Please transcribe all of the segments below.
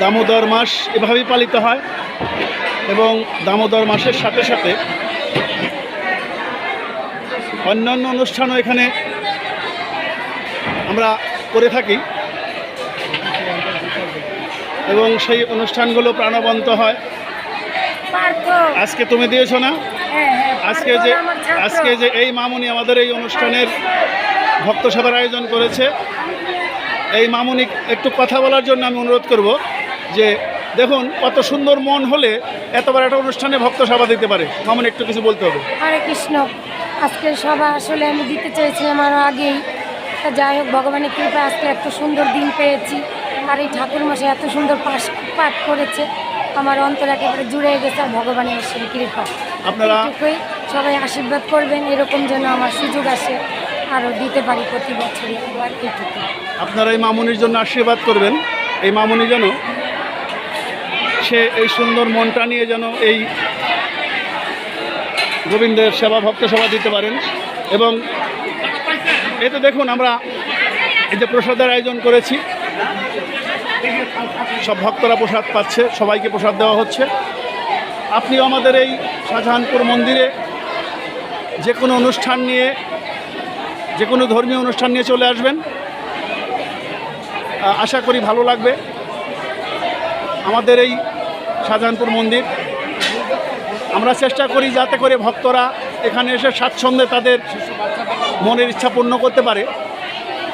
দামোদর মাস এভাবেই পালিত হয় এবং দামোদর মাসের সাথে সাথে অন্যান্য অনুষ্ঠানও এখানে আমরা করে থাকি এবং সেই অনুষ্ঠানগুলো প্রাণবন্ত হয়। আজকে তুমি দিয়েছ না? হ্যাঁ হ্যাঁ আজকে যে আজকে যে এই মামুনি আমাদের এই অনুষ্ঠানের ভক্ত সভার আয়োজন করেছে এই মামুনি একটু কথা বলার জন্য আমি অনুরোধ করব। যে দেখুন কত সুন্দর মন হলে এতবার একটা অনুষ্ঠানে ভক্ত সভা দিতে পারে। মামুনি একটু কিছু বলতে হবে। হরে কৃষ্ণ। আজকের সভা আসলে আমি দিতে চেয়েছিলাম আরও আগেই। তা যাই হোক ভগবানের কৃপা আজকে এত সুন্দর দিন পেয়েছি। আর এই ঠাকুর মশাই এত সুন্দর পাশ পাঠ করেছে। আমার অন্তর একেবারে জুড়ে গেছে আর ভগবানের কৃপা। আপনারা সবাই আশীর্বাদ করবেন এরকম যেন আমার সুযোগ আসে আরও দিতে পারি প্রতি বছরই। আপনারা এই মামুনির জন্য আশীর্বাদ করবেন। এই মামুনি যেন সে এই সুন্দর মনটা নিয়ে যেন এই গোবিন্দের সেবা ভক্ত সেবা দিতে পারেন। এবং এতে দেখুন আমরা এই যে প্রসাদের আয়োজন করেছি, সব ভক্তরা প্রসাদ পাচ্ছে, সবাইকে প্রসাদ দেওয়া হচ্ছে। আপনিও আমাদের এই শাহজাহানপুর মন্দিরে যে কোনো অনুষ্ঠান নিয়ে, যে কোনো ধর্মীয় অনুষ্ঠান নিয়ে চলে আসবেন। আশা করি ভালো লাগবে। আমাদের এই শাহজাহানপুর মন্দির। আমরা চেষ্টা করি যাতে করে ভক্তরা এখানে এসে স্বাচ্ছন্দ্যে তাদের মনের ইচ্ছা পূর্ণ করতে পারে।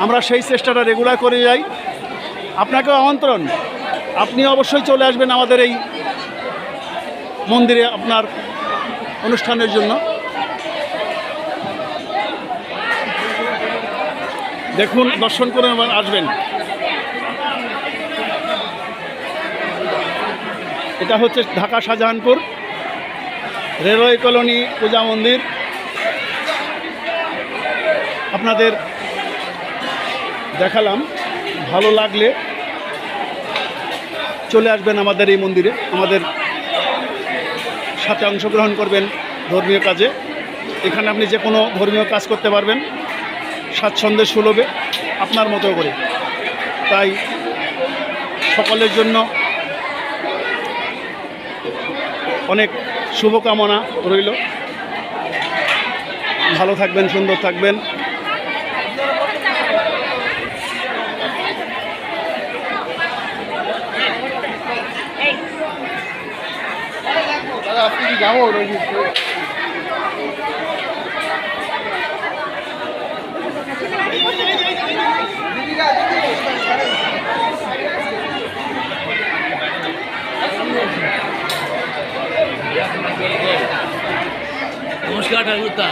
আমরা সেই চেষ্টাটা রেগুলার করে যাই। আপনাকেও আমন্ত্রণ। আপনি অবশ্যই চলে আসবেন আমাদের এই মন্দিরে আপনার অনুষ্ঠানের জন্য। দেখুন, দর্শন করে আসবেন। এটা হচ্ছে ঢাকা শাহজাহানপুর রেলওয়ে কলোনি পূজা মন্দির। আপনাদের দেখালাম, ভালো লাগলে চলে আসবেন আমাদের এই মন্দিরে, আমাদের সাথে অংশগ্রহণ করবেন ধর্মীয় কাজে। এখানে আপনি যে কোনো ধর্মীয় কাজ করতে পারবেন, স্বাচ্ছন্দ্যে, সুলভে, আপনার মতো করে। তাই সকলের জন্য অনেক শুভকামনা রইল। ভালো থাকবেন সুন্দর থাকবেন। নমস্কার ঠাকুরদা।